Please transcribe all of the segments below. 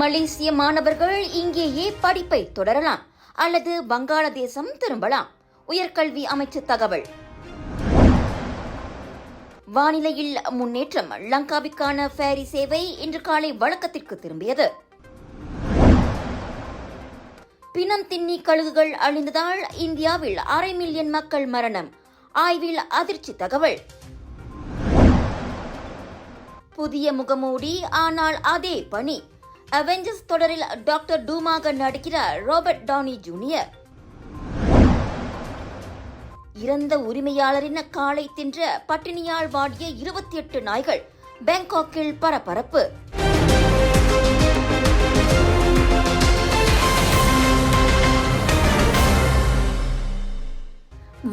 மலேசிய மாணவர்கள் இங்கேயே படிப்பை தொடரலாம் அல்லது வங்காளதேசம் திரும்பலாம். உயர்கல்வி அமைச்சு தகவல். வானிலையில் முன்னேற்றம் லங்காவிற்கான ஃபேரி சேவை இன்று காலை வழக்கத்திற்கு திரும்பியது. பிணம் தின்னி கழுகுகள் அழிந்ததால் இந்தியாவில் அரை மில்லியன் மக்கள் மரணம். ஆய்வில் அதிர்ச்சி தகவல். புதிய முகமூடி ஆனால் அதே பணி. அவெஞ்சர்ஸ் தொடரில் டாக்டர் டூமாக நடிக்கிறார் ராபர்ட் டானி ஜூனியர் இறந்த உரிமையாளரின் காலை தின்ற பட்டினியால் வாடிய இருபத்தி எட்டு நாய்கள் பேங்காக்கில் பரபரப்பு.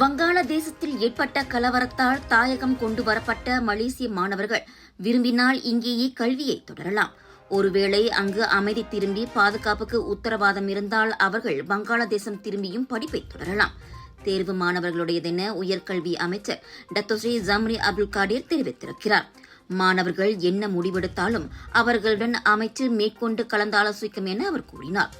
வங்காளதேசத்தில் ஏற்பட்ட கலவரத்தால் தாயகம் கொண்டு வரப்பட்ட மலேசிய மாணவர்கள் விரும்பினால் இங்கேயே கல்வியை தொடரலாம். ஒருவேளை அங்கு அமைதி திரும்பி பாதுகாப்புக்கு உத்தரவாதம் இருந்தால் அவர்கள் வங்காளதேசம் திரும்பியும் படிப்பை தொடரலாம். தேர்வு மாணவர்களுடையதென உயர்கல்வி அமைச்சர் டத்தோஸ்ரீ ஜம்ரி அப்துல் காடீர் தெரிவித்திருக்கிறார். மாணவர்கள் என்ன முடிவெடுத்தாலும் அவர்களுடன் அமைச்சு மேற்கொண்டு கலந்தாலோசிக்கும் என அவர் கூறினார்.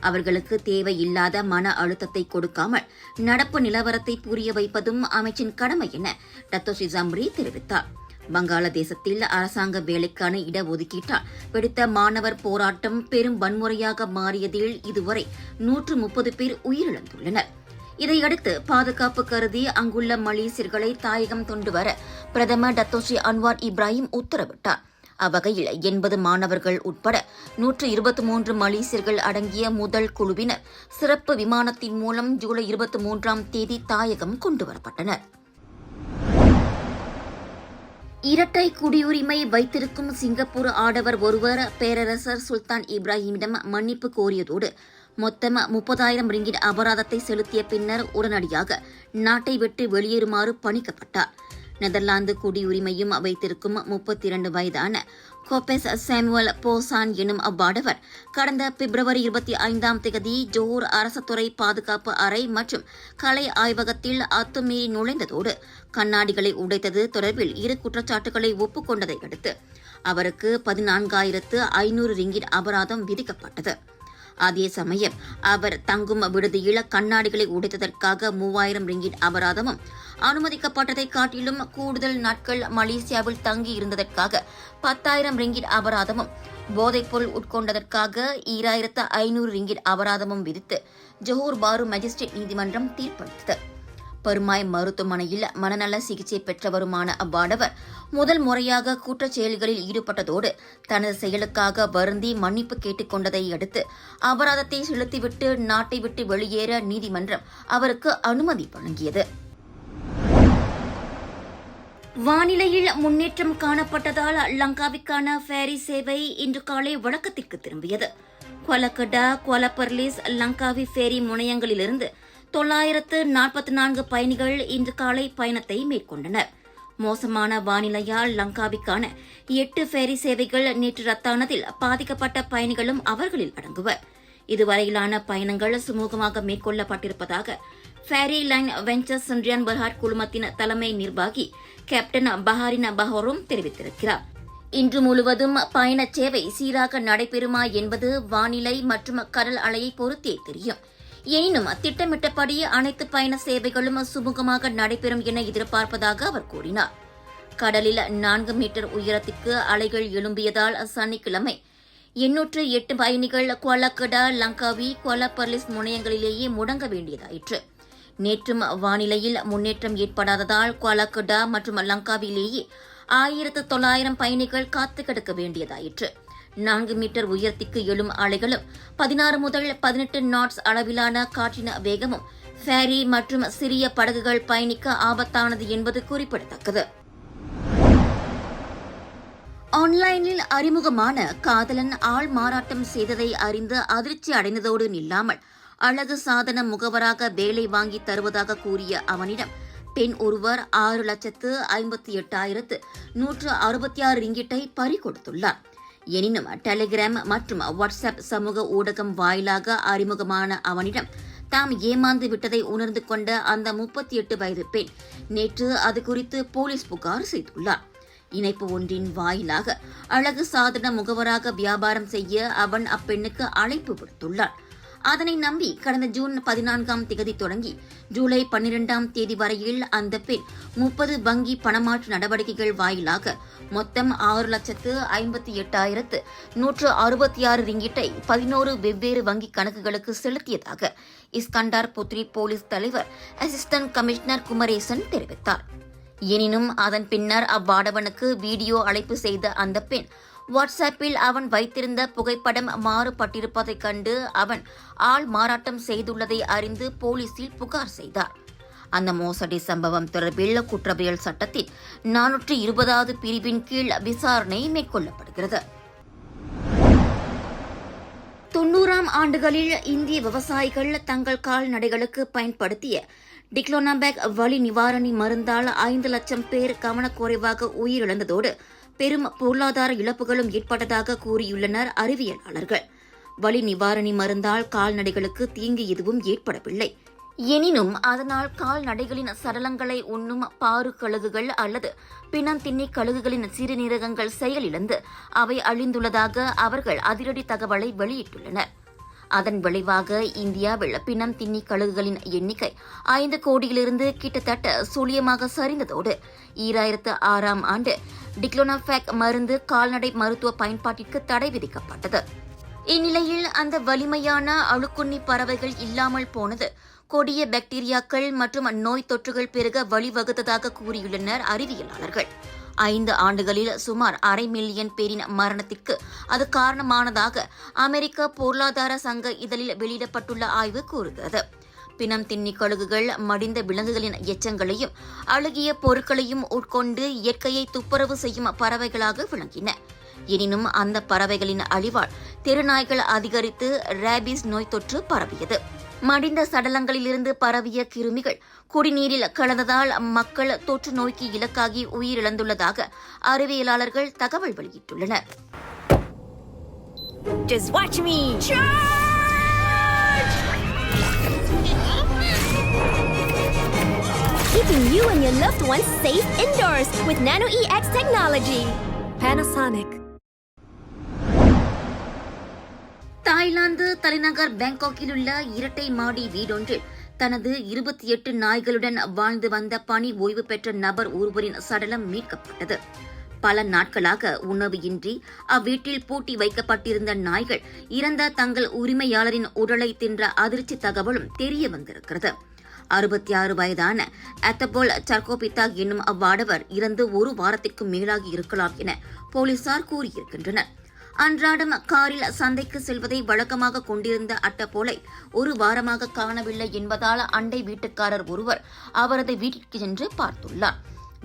அவர்களுக்கு தேவையில்லாத மன அழுத்தத்தை கொடுக்காமல் நடப்பு நிலவரத்தை புரிய வைப்பதும் அமைச்சின் கடமை என டத்தோஸ்ரீ ஜம்ரி தெரிவித்தார். வங்காளதேசத்தில் அரசாங்க வேலைக்கான இடஒதுக்கீட்டால் வெடித்த மாணவர் போராட்டம் பெரும் வன்முறையாக மாறியதில் இதுவரை நூற்று முப்பது பேர் உயிரிழந்துள்ளனர். இதையடுத்து பாதுகாப்பு கருதி அங்குள்ள மலேசியர்களை தாயகம் கொண்டு வர பிரதமர் டத்தோஸ்ரீ அன்வார் இப்ராஹிம் உத்தரவிட்டார். அவ்வகையில் எண்பது மாணவர்கள் உட்பட நூற்று இருபத்தி மூன்று மலேசியர்கள் அடங்கிய முதல் குழுவினர் சிறப்பு விமானத்தின் மூலம் ஜூலை இருபத்தி மூன்றாம் தேதி தாயகம் கொண்டுவரப்பட்டனர் இரட்டை குடியுரிமை வைத்திருக்கும் சிங்கப்பூர் ஆடவர் ஒருவர் பேரரசர் சுல்தான் இப்ராஹிமிடம் மன்னிப்பு கோரியதோடு மொத்தம் முப்பதாயிரம் ரிங்கிட் அபராதத்தை செலுத்திய பின்னர் உடனடியாக நாட்டை விட்டு வெளியேறுமாறு பணிக்கப்பட்டார். நெதர்லாந்து குடியுரிமையும் வைத்திருக்கும் முப்பத்தி இரண்டு வயதான கோபெஸ் சாமுவல் போசான் எனும் அவ்வாடவர் கடந்த பிப்ரவரி இருபத்தி ஐந்தாம் தேதி ஜோர் அரசுத்துறை பாதுகாப்பு அறை மற்றும் கலை ஆய்வகத்தில் அத்துமீறி நுழைந்ததோடு கண்ணாடிகளை உடைத்தது தொடர்பில் இரு குற்றச்சாட்டுகளை ஒப்புக்கொண்டதை அடுத்து அவருக்கு பதினான்காயிரத்து ஐநூறு ரிங்கிட் அபராதம் விதிக்கப்பட்டது. அதே சமயம் அவர் தங்கும் விடுதியில் கண்ணாடிகளை உடைத்ததற்காக மூவாயிரம் ரிங்கிட் அபராதமும் அனுமதிக்கப்பட்டதை காட்டிலும் கூடுதல் நாட்கள் மலேசியாவில் தங்கி இருந்ததற்காக பத்தாயிரம் ரிங்கிட் அபராதமும் போதைப்பொருள் உட்கொண்டதற்காக ஈராயிரத்து ஐநூறு ரிங்கிட் அபராதமும் விதித்து ஜோஹர் பாரு மஜிஸ்ட்ரேட் நீதிமன்றம் தீர்ப்பளித்தது. பெருமாய் மருத்துவமனையில் மனநல சிகிச்சை பெற்றவருமான அவ்வாடவர் முதல் முறையாக குற்றச் செயல்களில் ஈடுபட்டதோடு தனது செயலுக்காக வருந்தி மன்னிப்பு கேட்டுக் கொண்டதை அடுத்து அபராதத்தை செலுத்திவிட்டு நாட்டை விட்டு வெளியேற நீதிமன்றம் அவருக்கு அனுமதி வழங்கியது. வானிலையில் முன்னேற்றம் காணப்பட்டதால் லங்காவிற்கான ஃபேரி சேவை இன்று காலை வழக்கத்திற்கு திரும்பியது. கொலக்கடா கொலபர்லிஸ் லங்காவி ஃபேரி முனையங்களிலிருந்து தொள்ளாயிரத்து நாற்பத்தி நான்கு பயணிகள் இன்று காலை பயணத்தை மேற்கொண்டனர். மோசமான வானிலையால் லங்காவிற்கான எட்டு ஃபேரி சேவைகள் நேற்று ரத்தானதில் பாதிக்கப்பட்ட பயணிகளும் அவர்களில் அடங்குவர். இதுவரையிலான பயணங்கள் சுமூகமாக மேற்கொள்ளப்பட்டிருப்பதாக ஃபேரி லைன் வெஞ்சர்ஸ் சன்றியான் பர்ஹாட் குழுமத்தின் தலைமை நிர்வாகி கேப்டன் பஹாரின் பஹோரும் தெரிவித்திருக்கிறார். இன்று முழுவதும் பயணச் சேவை சீராக நடைபெறுமா என்பது வானிலை மற்றும் கடல் அலையை பொறுத்தே தெரியும். எனினும் திட்டமிட்டபடியே அனைத்து பயண சேவைகளும் சுமூகமாக நடைபெறும் என எதிர்பார்ப்பதாக அவர் கூறினார். கடலில் நான்கு மீட்டர் உயரத்திற்கு அலைகள் எழும்பியதால் சனிக்கிழமை எண்ணூற்று எட்டு பயணிகள் கொலக்கடா லங்காவி கொலப்பர்லிஸ் முனையங்களிலேயே முடங்க வேண்டியதாயிற்று. நேற்றும் வானிலையில் முன்னேற்றம் ஏற்படாததால் கொலக்கடா மற்றும் லங்காவிலேயே ஆயிரத்து தொள்ளாயிரம் பயணிகள் காத்து கிடக்க வேண்டியதாயிற்று. நான்கு மீட்டர் உயரத்திற்கு எழும் அலைகளும் பதினாறு முதல் பதினெட்டு நாட்ஸ் அளவிலான காற்றின் வேகமும் ஃபேரி மற்றும் சிறிய படகுகள் பயணிக்க ஆபத்தானது என்பது குறிப்பிடத்தக்கது. ஆன்லைனில் அறிமுகமான காதலன் ஆள் மாறாட்டம் செய்ததை அறிந்து அதிர்ச்சி அடைந்ததோடு நில்லாமல் அழகு சாதன முகவராக வேலை வாங்கி தருவதாக கூறிய அவனிடம் பெண் ஒருவர் ஆறு லட்சத்து ஐம்பத்தி எட்டாயிரத்து நூற்று அறுபத்தி ஆறு ரிங்கிட்டை பறிகொடுத்துள்ளார். எனினும் டெலிகிராம் மற்றும் வாட்ஸ்அப் சமூக ஊடகம் வாயிலாக அறிமுகமான அவனிடம் தாம் ஏமாந்து விட்டதை உணர்ந்து கொண்ட அந்த முப்பத்தி எட்டு வயது பெண் நேற்று அது குறித்து போலீஸ் புகார் செய்துள்ளார். இணைப்பு ஒன்றின் வாயிலாக அழகு சாதன முகவராக வியாபாரம் செய்ய அவன் அப்பெண்ணுக்கு அழைப்பு விடுத்துள்ளான் அதனை நம்பி கடந்த ஜூன் பதினான்காம் திகதி தொடங்கி ஜூலை பன்னிரெண்டாம் தேதி வரையில் அந்த பெண் முப்பது வங்கி பணமாற்று நடவடிக்கைகள் வாயிலாக மொத்தம் ஆறு லட்சத்து ஐம்பத்தி எட்டாயிரத்து நூற்று அறுபத்தி ஆறு ரிங்கிட்டை பதினோரு வெவ்வேறு வங்கி கணக்குகளுக்கு செலுத்தியதாக இஸ்கண்டார் புத்ரி போலீஸ் தலைவர் அசிஸ்டன்ட் கமிஷனர் குமரேசன் தெரிவித்தார். எனினும் அதன் பின்னர் அவ்வாடவனுக்கு வீடியோ அழைப்பு செய்த அந்த பெண் வாட்ஸ்அப்பில் அவன் வைத்திருந்த புகைப்படம் மாறுபட்டிருப்பதைக் கண்டு அவன் ஆள் மாறாட்டம் செய்துள்ளதை அறிந்து போலீசில் புகார் செய்தார். அந்த மோசடி சம்பவம் தொடர்பில் குற்றவியல் சட்டத்தில் நானூற்று இருபதாவது பிரிவின் கீழ் விசாரணை மேற்கொள்ளப்படுகிறது. தொன்னூறாம் ஆண்டுகளில் இந்திய விவசாயிகள் தங்கள் கால்நடைகளுக்கு பயன்படுத்திய டிக்ளோனாபேக் வலி நிவாரணி மருந்தால் ஐந்து லட்சம் பேர் கவனக்குறைவாக உயிரிழந்ததோடு பெரும் பொருளாதார இழப்புகளும் ஏற்பட்டதாக கூறியுள்ளனர் அறிவியலாளர்கள். வலி நிவாரணி மருந்தால் கால்நடைகளுக்கு தீங்கு எதுவும் ஏற்படவில்லை. எனினும் அதனால் கால்நடைகளின் சடலங்களை உண்ணும் பாரு கழுகுகள் அல்லது பிணம் திண்ணி கழுகுகளின் சிறுநீரகங்கள் செயலிழந்து அவை அழிந்துள்ளதாக அவர்கள் அதிரடி தகவலை வெளியிட்டுள்ளனர். அதன் விளைவாக இந்தியாவில் பிணம் திண்ணி கழுகுகளின் எண்ணிக்கை ஐந்து கோடியிலிருந்து கிட்டத்தட்ட சுழியமாக சரிந்ததோடு ஈராயிரத்து ஆறாம் ஆண்டு டிக்ளோனாஃபேக் மருந்து கால்நடை மருத்துவ பயன்பாட்டிற்கு தடை விதிக்கப்பட்டது. இந்நிலையில் அந்த வலிமையான அழுக்குண்ணி பறவைகள் இல்லாமல் போனது. கொடிய பாக்டீரியாக்கள் மற்றும் நோய் தொற்றுகள் பெருக வழிவகுத்ததாக கூறியுள்ளனர் அறிவியலாளர்கள். ஐந்து ஆண்டுகளில் சுமார் அரை மில்லியன் பேரின் மரணத்திற்கு அது காரணமானதாக அமெரிக்க பொருளாதார சங்க இதழில் வெளியிடப்பட்டுள்ள ஆய்வு கூறுகிறது. பிணம் தின்னி கழுகுகள் மடிந்த விலங்குகளின் எச்சங்களையும் அழுகிய பொருட்களையும் உட்கொண்டு இயற்கையை துப்புரவு செய்யும் பறவைகளாக விளங்கின. எனினும் அந்த பறவைகளின் அழிவால் தெருநாய்கள் அதிகரித்து ரேபிஸ் நோய் தொற்று பரவியது. மடிந்த சடலங்களிலிருந்து பரவிய கிருமிகள் குடிநீரில் கலந்ததால் மக்கள் தொற்று நோய்க்கு இலக்காகி உயிரிழந்துள்ளதாக அறிவியலாளர்கள் தகவல் வெளியிட்டுள்ளனர் Just watch me! Keeping you and your loved ones safe indoors with Nano EX technology. Panasonic. Thailand தலைநகர் பேங்காக்கில் உள்ள இரட்டை மாடி வீடொன்றில் தனது இருபத்தி எட்டு நாய்களுடன் வாழ்ந்து வந்த பணி ஓய்வு பெற்ற நபர் ஒருவரின் சடலம் மீட்கப்பட்டது. பல நாட்களாக உணவு இன்றி அவ்வீட்டில் பூட்டி வைக்கப்பட்டிருந்த நாய்கள் இறந்த தங்கள் உரிமையாளரின் உடலை தின்ற அதிர்ச்சி தகவலும் தெரிய வந்திருக்கிறது. அறுபத்தி ஆறு வயதான அத்தபோல் சர்கோபித்தா என்னும் அவ்வாடவர் இறந்து ஒரு வாரத்திற்கும் மேலாகி இருக்கலாம் என போலீசார் கூறியிருக்கின்றனர். அன்றாடம் காரில் சந்தைக்கு செல்வதை வழக்கமாக கொண்டிருந்த அட்டப்போலை ஒரு வாரமாக காணவில்லை என்பதால் அண்டை வீட்டுக்காரர் ஒருவர் அவரது வீட்டிற்கு சென்று பார்த்துள்ளார்.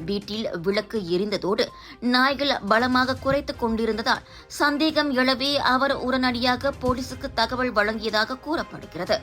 வீட்டில் விளக்கு எரிந்ததோடு நாய்கள் பலமாக குறைத்துக் கொண்டிருந்ததால் சந்தேகம் எழவே அவர் உடனடியாக போலீசுக்கு தகவல் வழங்கியதாக கூறப்படுகிறது.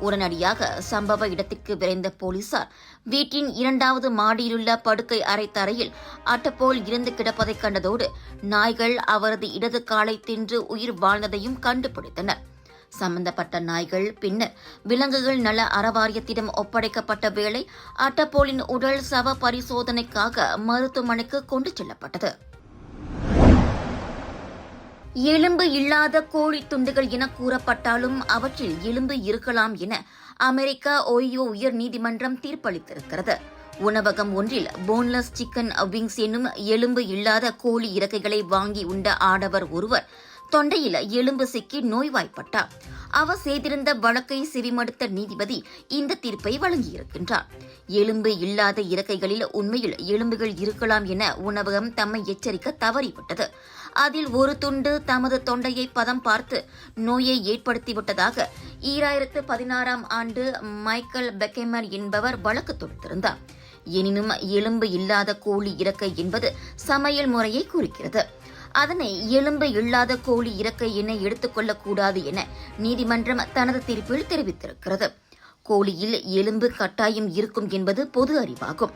உடனடியாக சம்பவ இடத்திற்கு விரைந்த போலீசார் வீட்டின் இரண்டாவது மாடியிலுள்ள படுக்கை அறை தரையில் அட்டப்போல் இருந்து கிடப்பதைக் கண்டதோடு நாய்கள் அவரது இடது காலை தின்று உயிர் வாழ்ந்ததையும் கண்டுபிடித்தனர். சம்பந்தப்பட்ட நாய்கள் பின்னர் விலங்குகள் நல அறவாரியத்திடம் ஒப்படைக்கப்பட்ட வேளை அட்டப்போலின் உடல் சவ பரிசோதனைக்காக மருத்துவமனைக்கு கொண்டு செல்லப்பட்டது. எலும்பு இல்லாத கோழி துண்டுகள் என கூறப்பட்டாலும் அவற்றில் எலும்பு இருக்கலாம் என அமெரிக்கா ஓய்யோ உயர் நீதிமன்றம் தீர்ப்பளித்திருக்கிறது. உணவகம் ஒன்றில் போன்லெஸ் சிக்கன் விங்ஸ் என்னும் எலும்பு இல்லாத கோழி இறக்கைகளை வாங்கி உண்ட ஆடவர் ஒருவர் தொண்டையில் எலும்பு சிக்கி நோய்வாய்ப்பட்டார். அவர் செய்திருந்த வழக்கை செவிமடுத்த நீதிபதி இந்த தீர்ப்பை வழங்கியிருக்கின்றார். எலும்பு இல்லாத இறக்கைகளில் உண்மையில் எலும்புகள் இருக்கலாம் என உணவகம் தம்மை எச்சரிக்க தவறிவிட்டது. அதில் ஒரு துண்டு தமது தொண்டையை பதம் பார்த்து நோயை ஏற்படுத்திவிட்டதாக ஈராயிரத்து பதினாறாம் ஆண்டு மைக்கேல் பெக்கெமர் என்பவர் வழக்கு தொடுத்திருந்தார். எனினும் எலும்பு இல்லாத கோழி இறக்கை என்பது சமையல் முறையை குறிக்கிறது. அதனை எலும்பு இல்லாத கோழி இறக்கை என எடுத்துக்கொள்ளக்கூடாது என நீதிமன்றம் தனது தீர்ப்பில் தெரிவித்திருக்கிறது. கோழியில் எலும்பு கட்டாயம் இருக்கும் என்பது பொது அறிவாகும்.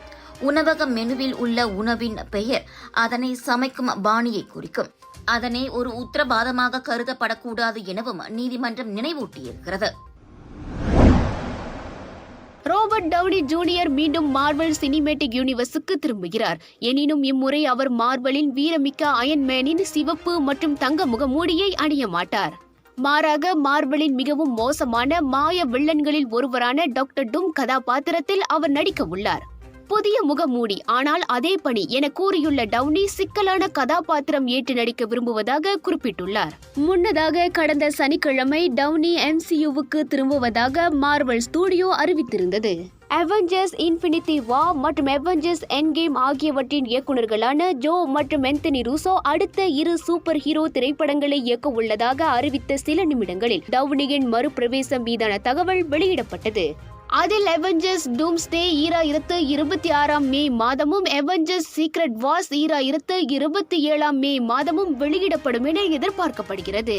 உணவக மெனுவில் உள்ள உணவின் பெயர் அதனை சமைக்கும் பாணியை குறிக்கும். அதனை ஒரு உத்தரவாதமாக கருதப்படக்கூடாது எனவும் நீதிமன்றம் நினைவூட்டியிருக்கிறது. ரோபர்ட் டவுனி ஜூனியர் மீண்டும் மார்வல் சினிமேட்டிக் யூனிவர்ஸுக்கு திரும்புகிறார். எனினும் இம்முறை அவர் மார்வலின் வீரமிக்க அயன்மேனின் சிவப்பு மற்றும் தங்க முகமூடியை அணிய மாட்டார். மாறாக மார்வலின் மிகவும் மோசமான மாய வில்லன்களில் ஒருவரான டாக்டர் டும் கதாபாத்திரத்தில் அவர் நடிக்க உள்ளார் புதிய முகமூடி ஆனால் அதே பணி என கூறியுள்ள டவுனி சிக்கலான கதாபாத்திரம் ஏற்று நடிக்க விரும்புவதாக குறிப்பிட்டுள்ளார். முன்னதாக கடந்த சனிக்கிழமை டவுனி எம்சியூவுக்கு திரும்புவதாக மார்வல் ஸ்டூடியோ அறிவித்திருந்தது. அவெஞ்சர்ஸ் இன்ஃபினிட்டி வா மற்றும் அவெஞ்சர்ஸ் என்கேம் ஆகியவற்றின் இயக்குநர்களான ஜோ மற்றும் எந்தனி ரூசோ அடுத்த இரு சூப்பர் ஹீரோ திரைப்படங்களை இயக்க உள்ளதாக அறிவித்த சில நிமிடங்களில் டவுனியின் மறுபிரவேசம் மீதான தகவல் வெளியிடப்பட்டது. அதில் எவெஞ்சர்ஸ் டூம்ஸ்டே ஈராயிரத்து இருபத்தி ஆறாம் மே மாதமும் எவெஞ்சர்ஸ் சீக்ரெட் வாஸ் ஈராயிரத்து இருபத்தி ஏழாம் மே மாதமும் வெளியிடப்படும் என எதிர்பார்க்கப்படுகிறது.